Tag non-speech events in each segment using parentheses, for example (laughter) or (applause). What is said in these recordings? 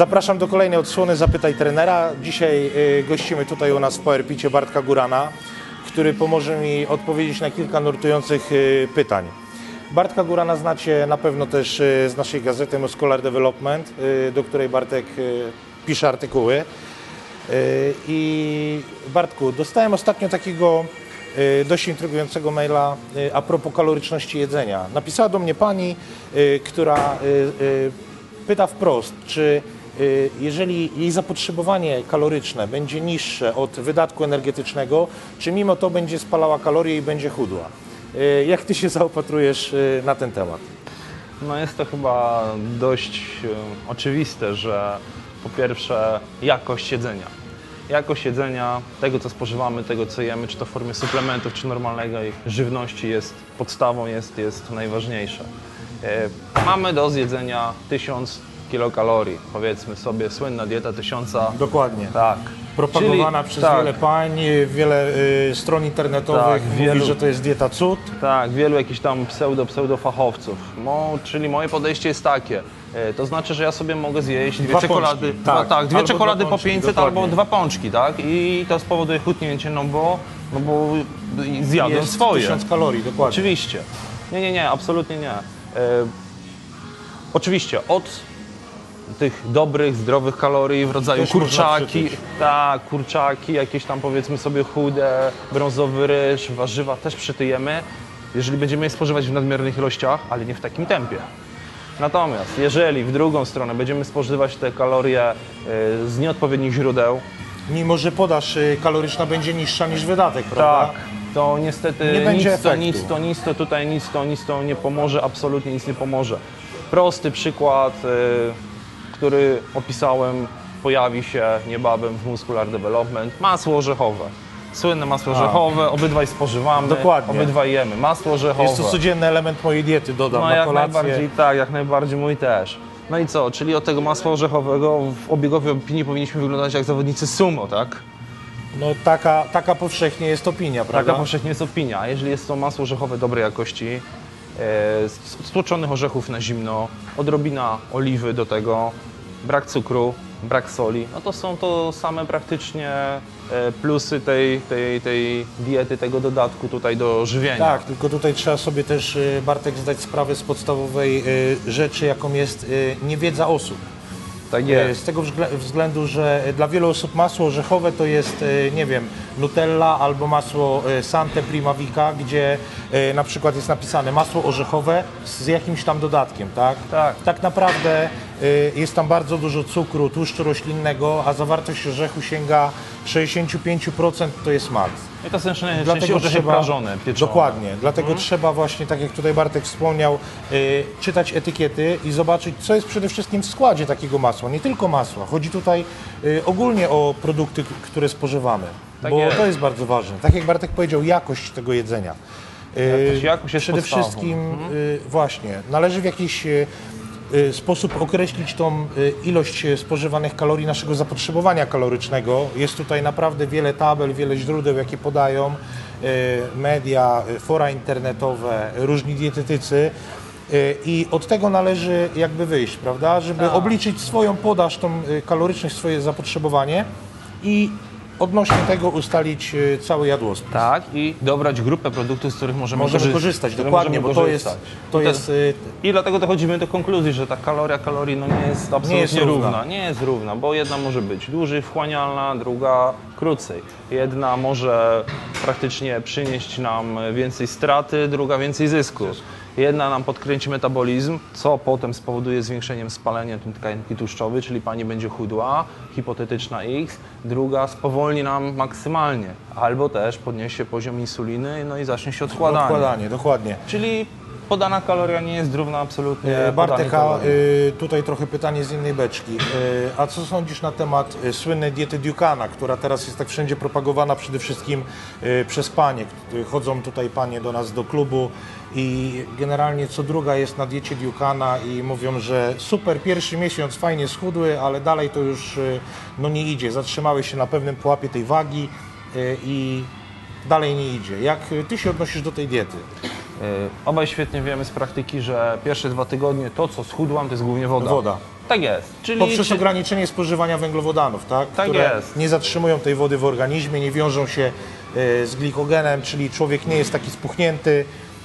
Zapraszam do kolejnej odsłony Zapytaj Trenera. Dzisiaj y, gościmy tutaj u nas w PowerPicie Bartka Gurana, który pomoże mi odpowiedzieć na kilka nurtujących y, pytań. Bartka Gurana znacie na pewno też y, z naszej gazety Muscular Development, do której Bartek pisze artykuły. I Bartku, dostałem ostatnio takiego dość intrygującego maila a propos kaloryczności jedzenia. Napisała do mnie pani, która pyta wprost, czy jeżeli jej zapotrzebowanie kaloryczne będzie niższe od wydatku energetycznego, czy mimo to będzie spalała kalorie i będzie chudła? Y, Jak ty się (laughs) zaopatrujesz y, na ten temat? No jest to chyba dość oczywiste, że po pierwsze jakość jedzenia. Jakość jedzenia, tego co spożywamy, tego co jemy, czy to w formie suplementów, czy normalnej żywności jest podstawą, jest, jest najważniejsze. Mamy do zjedzenia 1000 kilokalorii, powiedzmy sobie, słynna dieta tysiąca. Dokładnie. Tak. Propagowana Czyli- przez tak, wiele pań, wiele y, stron internetowych, Tak, mówi, wielu- że to jest dieta cud. Tak, wielu jakichś tam pseudo, pseudo fachowców. Mo, czyli moje podejście jest takie. E, to znaczy, że ja sobie mogę zjeść dwie czekolady, pączki, dwa, tak, tak, dwie albo czekolady dwa po pączki, 500 dokładnie. albo dwa pączki, tak? I to spowoduje chudnięcie, no bo, no bo zjadłem Jest swoje. 1000 kalorii, dokładnie. Oczywiście. Nie, nie, nie, absolutnie nie. E, oczywiście od tych dobrych, zdrowych kalorii w rodzaju Też kurczaki, tak, kurczaki, jakieś tam powiedzmy sobie chude, brązowy ryż, warzywa też przytyjemy, jeżeli będziemy je spożywać w nadmiernych ilościach, ale nie w takim tempie. Natomiast jeżeli w drugą stronę będziemy spożywać te kalorie e, z nieodpowiednich źródeł, Mimo, że podaż y, kaloryczna będzie niższa niż wydatek, prawda? Tak, to niestety Nie nic to, nic to, nic to tutaj, nic to, nic to nie pomoże, absolutnie nic nie pomoże. Prosty przykład, y, który opisałem, pojawi się niebawem w Muscular Development. Masło orzechowe. Słynne masło orzechowe, obydwaj spożywamy, Dokładnie. obydwaj jemy. Masło orzechowe. Jest to codzienny element mojej diety, dodam No na jak kolację. najbardziej tak, jak najbardziej mój też. No i co, czyli od tego masła orzechowego w obiegowej opinii powinniśmy wyglądać jak zawodnicy sumo, tak? No taka, taka powszechnie jest opinia, prawda? Taka powszechnie jest opinia. A jeżeli jest to masło orzechowe dobrej jakości, stłoczonych orzechów na zimno, odrobina oliwy do tego, brak cukru, brak soli, no to są to same praktycznie e, plusy tej, tej, tej diety, tego dodatku tutaj do żywienia. Tak, tylko tutaj trzeba sobie też, y, Bartek, zdać sprawę z podstawowej rzeczy, jaką jest niewiedza osób. Tak Y, jest. Z tego wzglę- względu, że dla wielu osób masło orzechowe to jest, y, nie wiem, Nutella albo masło Sante Prima Vica, gdzie na przykład jest napisane masło orzechowe z jakimś tam dodatkiem, tak? Tak. Tak naprawdę jest tam bardzo dużo cukru, tłuszczu roślinnego, a zawartość orzechu sięga 65% to jest maks. I to są najczęściej orzechy prażone, pieczone. Dokładnie, dlatego Mhm. trzeba właśnie, tak jak tutaj Bartek wspomniał, y, czytać etykiety i zobaczyć, co jest przede wszystkim w składzie takiego masła. Nie tylko masła, chodzi tutaj y, ogólnie o produkty, które spożywamy, Tak bo jest. to jest bardzo ważne. Tak jak Bartek powiedział, jakość tego jedzenia. Y, Jakość- jakość jest Przede podstawą. wszystkim y, właśnie, należy w jakiś y, y, sposób określić tą y, ilość y, spożywanych kalorii naszego zapotrzebowania kalorycznego. Jest tutaj naprawdę wiele tabel, wiele źródeł, jakie podają y, media, y, fora internetowe, różni dietetycy. Y, I od tego należy jakby wyjść, prawda? Żeby Tak. obliczyć swoją podaż, tą y, kaloryczność, swoje zapotrzebowanie i odnośnie tego ustalić y, cały jadłospis. Tak, i dobrać grupę produktów, z których możemy, Możemy korzystać. korzystać, które dokładnie, bo możemy to jest, to I te- jest y, I dlatego dochodzimy do konkluzji, że ta kaloria kalorii no nie jest absolutnie jest równa. równa. Nie jest równa, bo jedna może być dłużej wchłanialna, druga krócej. Jedna może praktycznie przynieść nam więcej straty, druga więcej zysku. Jedna nam podkręci metabolizm, co potem spowoduje zwiększeniem spalenia tkanki tłuszczowej, czyli pani będzie chudła, hipotetyczna X. Druga spowolni nam maksymalnie, albo też podniesie poziom insuliny, no i zacznie się odkładanie. odkładanie, dokładnie. Czyli podana kaloria nie jest równa absolutnie E, Bartek, a y, tutaj trochę pytanie z innej beczki. Y, A co sądzisz na temat y, słynnej diety Ducana, która teraz jest tak wszędzie propagowana przede wszystkim przez panie. Chodzą tutaj panie do nas do klubu i generalnie co druga jest na diecie Ducana i mówią, że super, pierwszy miesiąc fajnie schudły, ale dalej to już no nie idzie. Zatrzymały się na pewnym pułapie tej wagi i dalej nie idzie. Jak ty się odnosisz do tej diety? Obaj świetnie wiemy z praktyki, że pierwsze dwa tygodnie to, co schudłam, to jest głównie woda. Woda. Tak jest. Czyli Poprzez czy- ograniczenie spożywania węglowodanów, tak? Tak które jest. nie zatrzymują tej wody w organizmie, nie wiążą się e, z glikogenem, czyli człowiek nie jest taki spuchnięty,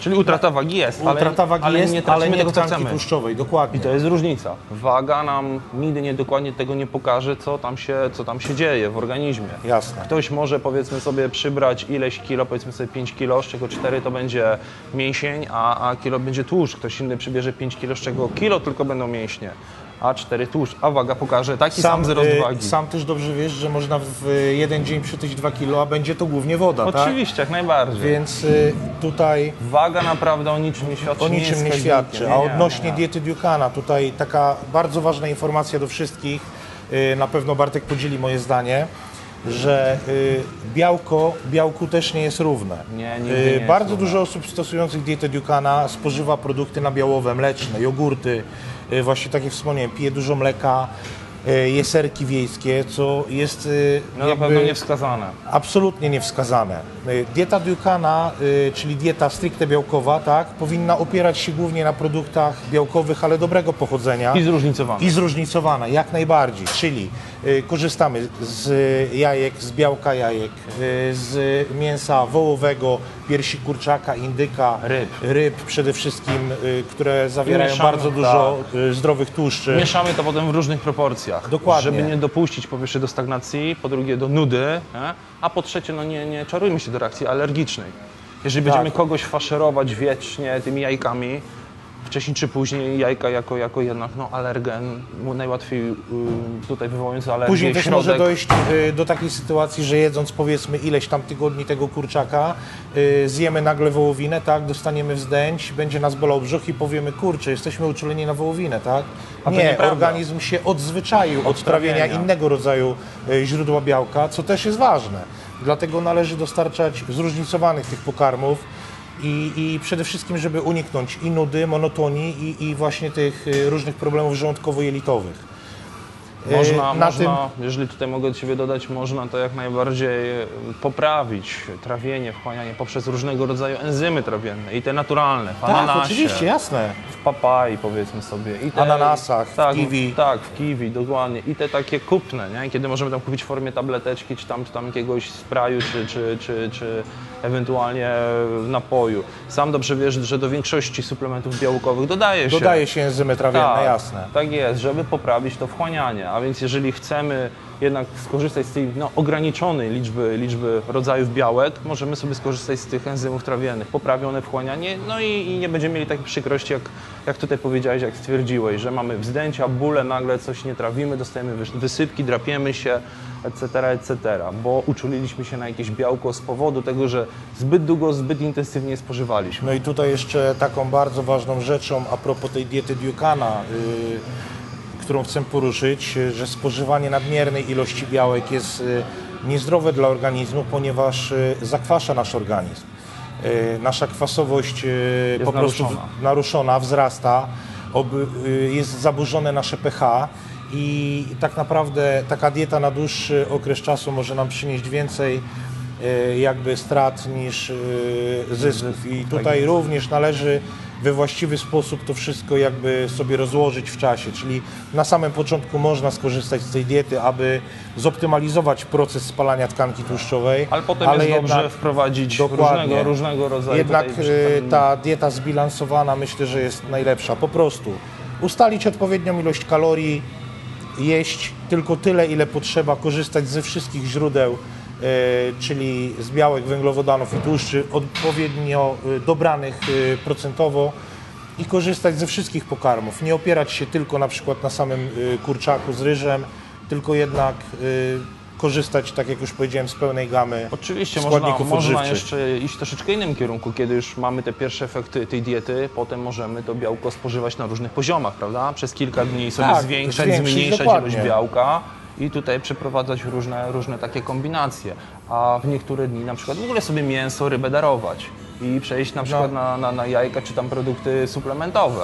czyli utrata wagi jest, ale, utrata wagi ale jest, nie ale nie tego, co chcemy. tłuszczowej, dokładnie. I to jest różnica. Waga nam nigdy nie dokładnie tego nie pokaże, co tam się, co tam się dzieje w organizmie. Jasne. Ktoś może powiedzmy sobie przybrać ileś kilo, powiedzmy sobie 5 kilo, z czego 4 to będzie mięsień, a, a kilo będzie tłuszcz. Ktoś inny przybierze 5 kilo, z czego kilo tylko będą mięśnie, a 4 tłuszcz, a waga pokaże taki sam, wzrost e, wagi. sam też dobrze wiesz, że można w e, jeden dzień przytyć 2 kilo, a będzie to głównie woda, tak? Oczywiście, jak najbardziej. Więc e, tutaj Waga naprawdę o niczym nie świadczy. o niczym nie wskaźnikiem. świadczy. Nie, A nie, odnośnie nie. diety Ducana, tutaj taka bardzo ważna informacja do wszystkich, y, na pewno Bartek podzieli moje zdanie, że y, białko białku też nie jest równe. Nie, nie jest Bardzo równe. dużo osób stosujących dietę Ducana spożywa produkty nabiałowe, mleczne, jogurty, y, właśnie tak jak wspomniałem, pije dużo mleka, y, je serki wiejskie, co jest y, No na pewno niewskazane. absolutnie niewskazane. Y, Dieta Ducana, y, czyli dieta stricte białkowa, tak, powinna opierać się głównie na produktach białkowych, ale dobrego pochodzenia I zróżnicowane. i zróżnicowana, jak najbardziej. Czyli y, korzystamy z jajek, z białka jajek, y, z mięsa wołowego, piersi kurczaka, indyka, Ryb. ryb przede wszystkim, y, które zawierają mieszamy, bardzo dużo y, zdrowych tłuszczy. Mieszamy to potem w różnych proporcjach. Dokładnie. Żeby nie dopuścić po pierwsze do stagnacji, po drugie do nudy, nie? a po trzecie no nie, nie czarujmy się do reakcji alergicznej. Jeżeli Tak. będziemy kogoś faszerować wiecznie tymi jajkami, wcześniej czy później jajka jako, jako jednak no, alergen, mu najłatwiej y, tutaj wywołujący alergię Później też środek. może dojść y, do takiej sytuacji, że jedząc powiedzmy ileś tam tygodni tego kurczaka, y, zjemy nagle wołowinę, tak, dostaniemy wzdęć, będzie nas bolał brzuch i powiemy, kurczę, jesteśmy uczuleni na wołowinę, tak? A Nie, nieprawda. organizm się odzwyczaił od trawienia trawienia. innego rodzaju y, źródła białka, co też jest ważne. Dlatego należy dostarczać zróżnicowanych tych pokarmów i, i przede wszystkim, żeby uniknąć i nudy, monotonii i, i właśnie tych y, różnych problemów żołądkowo-jelitowych. Y, Można, na można jeżeli tutaj mogę do Ciebie dodać, można to jak najbardziej e, poprawić trawienie, wchłanianie poprzez różnego rodzaju enzymy trawienne i te naturalne, w Tak, ananasie, oczywiście, jasne. w papai powiedzmy sobie. I te, Ananasach, w tak, kiwi. Tak, w kiwi, dokładnie. I te takie kupne, nie? kiedy możemy tam kupić w formie tableteczki, czy tam, czy tam jakiegoś sprayu, czy, czy, czy, czy ewentualnie napoju. Sam dobrze wiesz, że do większości suplementów białkowych dodaje się Dodaje się enzymy trawienne, tak, jasne. Tak jest, żeby poprawić to wchłanianie. A więc jeżeli chcemy jednak skorzystać z tej no, ograniczonej liczby, liczby rodzajów białek, możemy sobie skorzystać z tych enzymów trawiennych. Poprawią one wchłanianie, no i, i nie będziemy mieli takiej przykrości, jak, jak tutaj powiedziałeś, jak stwierdziłeś, że mamy wzdęcia, bóle, nagle coś nie trawimy, dostajemy wys- wysypki, drapiemy się, etc., etc., bo uczuliliśmy się na jakieś białko z powodu tego, że zbyt długo, zbyt intensywnie spożywaliśmy. No i tutaj jeszcze taką bardzo ważną rzeczą a propos tej diety Ducana, y, którą chcę poruszyć, y, że spożywanie nadmiernej ilości białek jest y, niezdrowe dla organizmu, ponieważ y, zakwasza nasz organizm. Nasza kwasowość y, po prostu naruszona. naruszona, wzrasta, jest zaburzone nasze pH i tak naprawdę taka dieta na dłuższy okres czasu może nam przynieść więcej jakby strat niż zysków. I tutaj również należy we właściwy sposób to wszystko jakby sobie rozłożyć w czasie, czyli na samym początku można skorzystać z tej diety, aby zoptymalizować proces spalania tkanki tłuszczowej, Ale potem jest dobrze wprowadzić różnego, różnego rodzaju Jednak tutaj y, ta dieta zbilansowana myślę, że jest najlepsza. Po prostu ustalić odpowiednią ilość kalorii, jeść tylko tyle, ile potrzeba, korzystać ze wszystkich źródeł, czyli z białek, węglowodanów i tłuszczy, odpowiednio y, dobranych y, procentowo i korzystać ze wszystkich pokarmów. Nie opierać się tylko na przykład na samym kurczaku z ryżem, tylko jednak korzystać, tak jak już powiedziałem, z pełnej gamy Oczywiście można, składników można odżywczych. jeszcze iść w troszeczkę innym kierunku, kiedy już mamy te pierwsze efekty tej diety, potem możemy to białko spożywać na różnych poziomach, prawda? Przez kilka dni sobie Tak, zwiększać, zwiększyć, zmniejszać dokładnie. ilość białka i tutaj przeprowadzać różne, różne takie kombinacje. A w niektóre dni na przykład w ogóle sobie mięso, rybę darować i przejść na przykład No. na, na, na jajka czy tam produkty suplementowe.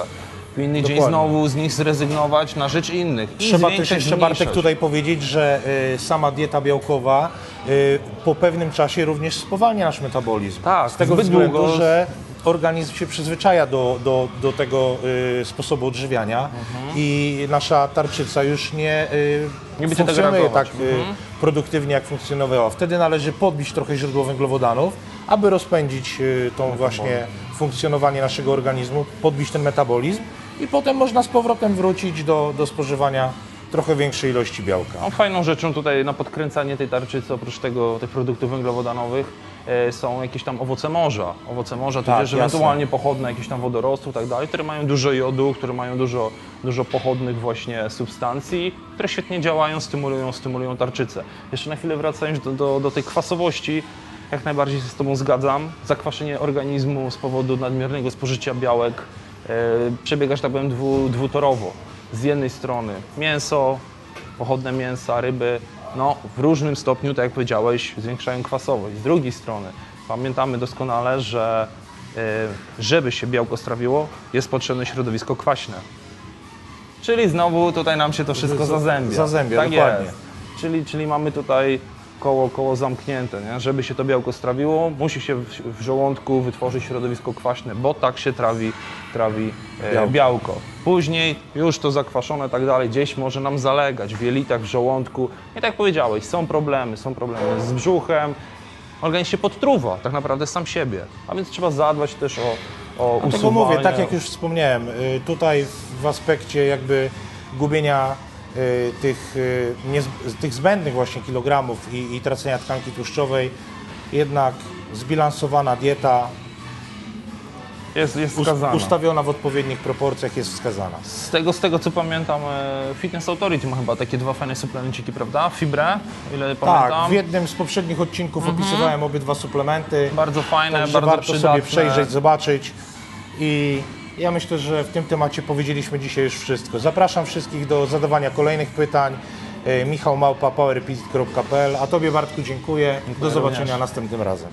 W inny dzień Dokładnie. znowu z nich zrezygnować na rzecz innych. I Trzeba też jeszcze Bartek tutaj powiedzieć, że y, sama dieta białkowa y, po pewnym czasie również spowalnia nasz metabolizm. Tak, z tego względu, długo- że organizm się przyzwyczaja do, do, do tego y, sposobu odżywiania i nasza tarczyca już nie, y, Nie funkcjonuje tak y, produktywnie, jak funkcjonowała. Wtedy należy podbić trochę źródło węglowodanów, aby rozpędzić y, tą właśnie funkcjonowanie naszego organizmu, podbić ten metabolizm i potem można z powrotem wrócić do, do spożywania trochę większej ilości białka. No, fajną rzeczą tutaj na podkręcanie tej tarczycy, oprócz tego tych produktów węglowodanowych, e, są jakieś tam owoce morza. Owoce morza, Tak, tudzież ewentualnie pochodne jakieś tam wodorostów i tak dalej, które mają dużo jodu, które mają dużo, dużo pochodnych właśnie substancji, które świetnie działają, stymulują, stymulują tarczycę. Jeszcze na chwilę wracając do, do, do tej kwasowości, jak najbardziej się z Tobą zgadzam. Zakwaszenie organizmu z powodu nadmiernego spożycia białek e, przebiega, że tak powiem, dwu, dwutorowo. Z jednej strony mięso, pochodne mięsa, ryby, no w różnym stopniu, tak jak powiedziałeś, zwiększają kwasowość. Z drugiej strony pamiętamy doskonale, że e, żeby się białko strawiło, jest potrzebne środowisko kwaśne. Czyli znowu tutaj nam się to wszystko zazębia. zazębia, tak dokładnie. Jest. Czyli, czyli mamy tutaj koło, koło zamknięte. Nie? Żeby się to białko strawiło, musi się w, w żołądku wytworzyć środowisko kwaśne, bo tak się trawi, trawi e, Białko. białko. Później już to zakwaszone tak dalej, gdzieś może nam zalegać w jelitach, w żołądku. I tak jak powiedziałeś, są problemy, są problemy z brzuchem. Organizm się podtruwa tak naprawdę sam siebie, a więc trzeba zadbać też o, o Dlatego usuwanie. mówię, tak jak już wspomniałem, y, tutaj w aspekcie jakby gubienia tych, y, niezb- tych zbędnych właśnie kilogramów i, i tracenia tkanki tłuszczowej, jednak zbilansowana dieta, Jest, jest wskazana. ustawiona w odpowiednich proporcjach jest wskazana. Z tego, z tego co pamiętam, e, Fitness Authority ma chyba takie dwa fajne suplemenciki, prawda? Fibrę, ile pamiętam. Tak, w jednym z poprzednich odcinków opisywałem obydwa suplementy. Bardzo fajne, bardzo warto sobie przejrzeć, zobaczyć i ja myślę, że w tym temacie powiedzieliśmy dzisiaj już wszystko. Zapraszam wszystkich do zadawania kolejnych pytań. E, Michał Małpa, powerpit.pl. A Tobie Bartku dziękuję. dziękuję do zobaczenia również. następnym razem.